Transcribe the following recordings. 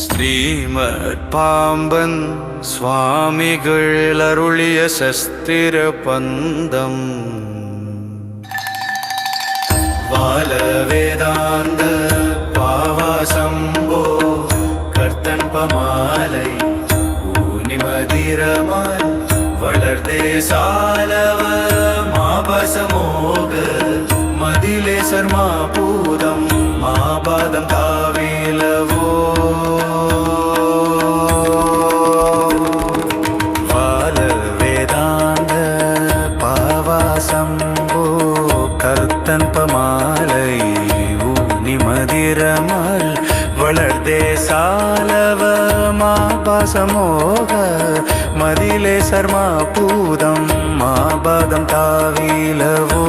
ஸ்ரீமத் பாம்பன் சுவாமிகள் அருளிய சஸ்திர பந்தம். வால வேதாந்த பாவாசம்போ கர்த்தன் பமாலை ஊனிமதிரமாய் வளர்தே சாலவ மாபசமோக மதிலே சர்மா பூதம் மாபாதம் காவிலவோ? வால வேதாந்த பாவாசம்போ கருத்தன் பமாலை ஊனி வளர்தே சாலவ மாபாசமோக மதிலே சர்மா பூதம் மாபாதம் தாவிலவோ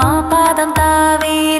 பூதம் தாவே.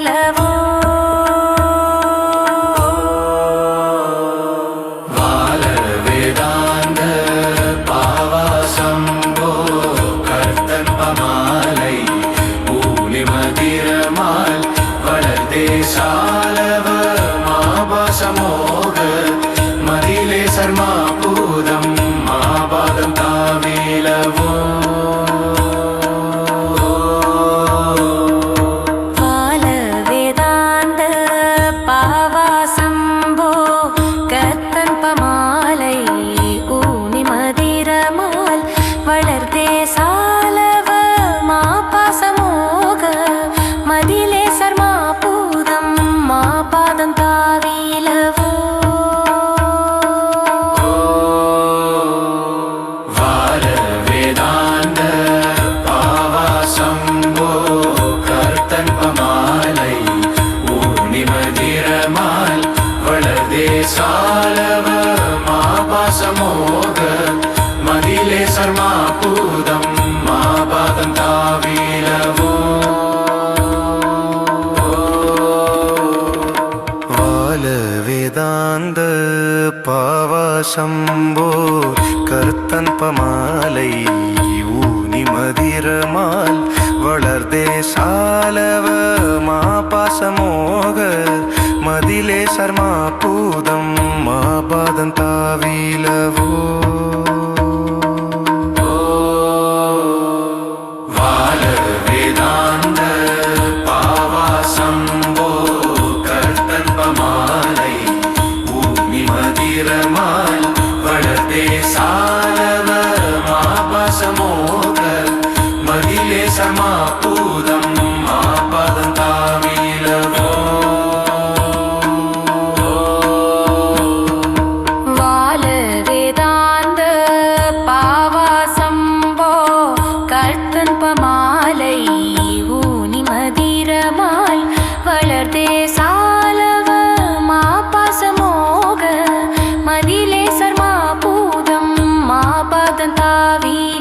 பாவாசம்போ கர்த்தன் பமாலை ஊனி மதிரமால் வளர்தே சாலவ மாபாசமோக மதிலே சர்மா பூதம் மாபாதம்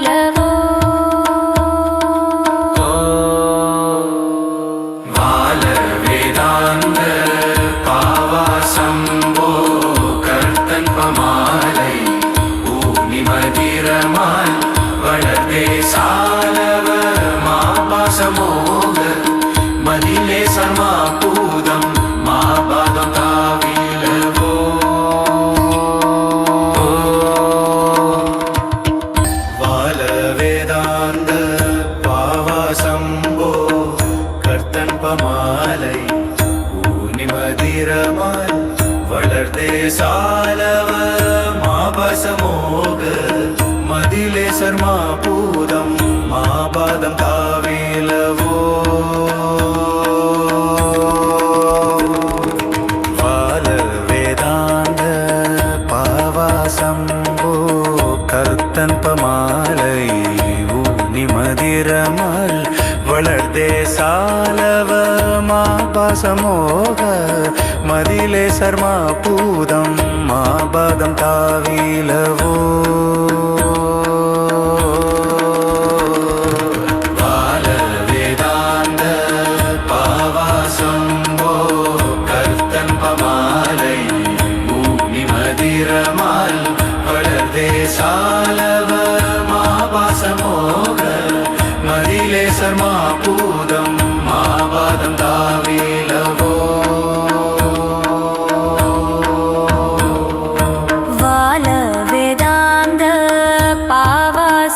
தாவிலவோ வால வேதாந்த பாவாசம்போ கர்த்தன் பமாலை ஊனி மதிரமால் சாலவ மாபாசமோக மதிலே சர்மா பூத பாசமோக. மதிலே சர்மா பூதம் மாபாதம் காவேலவோ. பால வேதாந்த பாவாசம் போ. கர்த்தன் பமாலை ஊனி மதிரமல் மலர்தே சாலவ மா பாசமோக மதிலே சர்மா பூதம் மா பாதம் தாவிலவோ.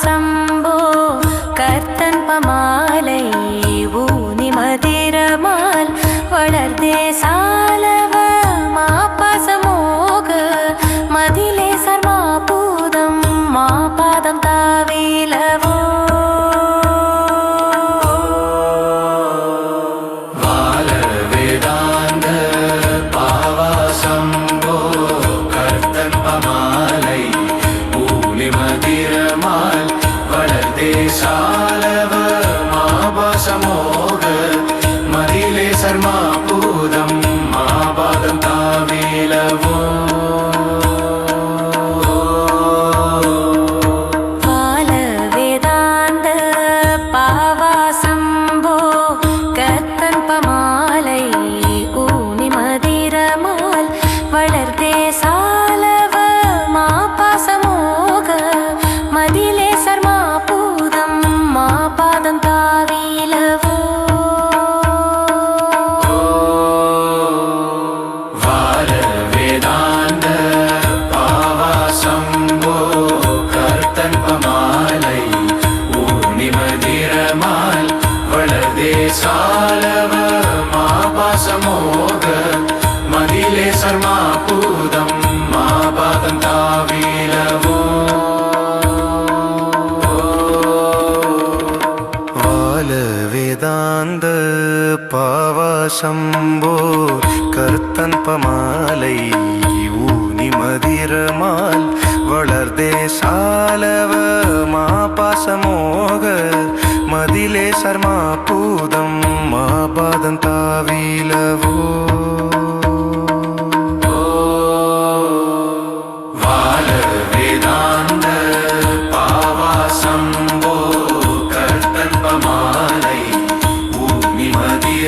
asam ശംഭോ കർത്തൻപമാലൈ ഊനിമതിരമാൽ വളർതേ സാലവ മാപാസമോക മതിലെ സർമാപൂതം മാപാദം താവീലവോ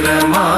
Rama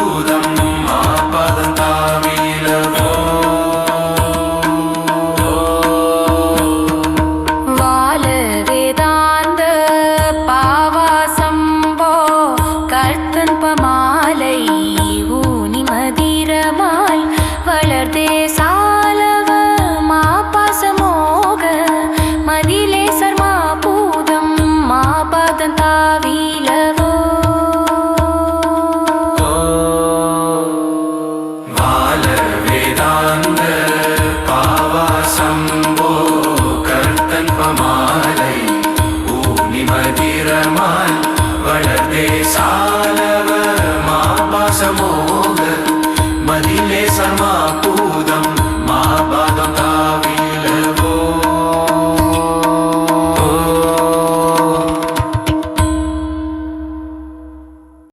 மதிரமாய் வளர்தே சாலவ மாபாசமோ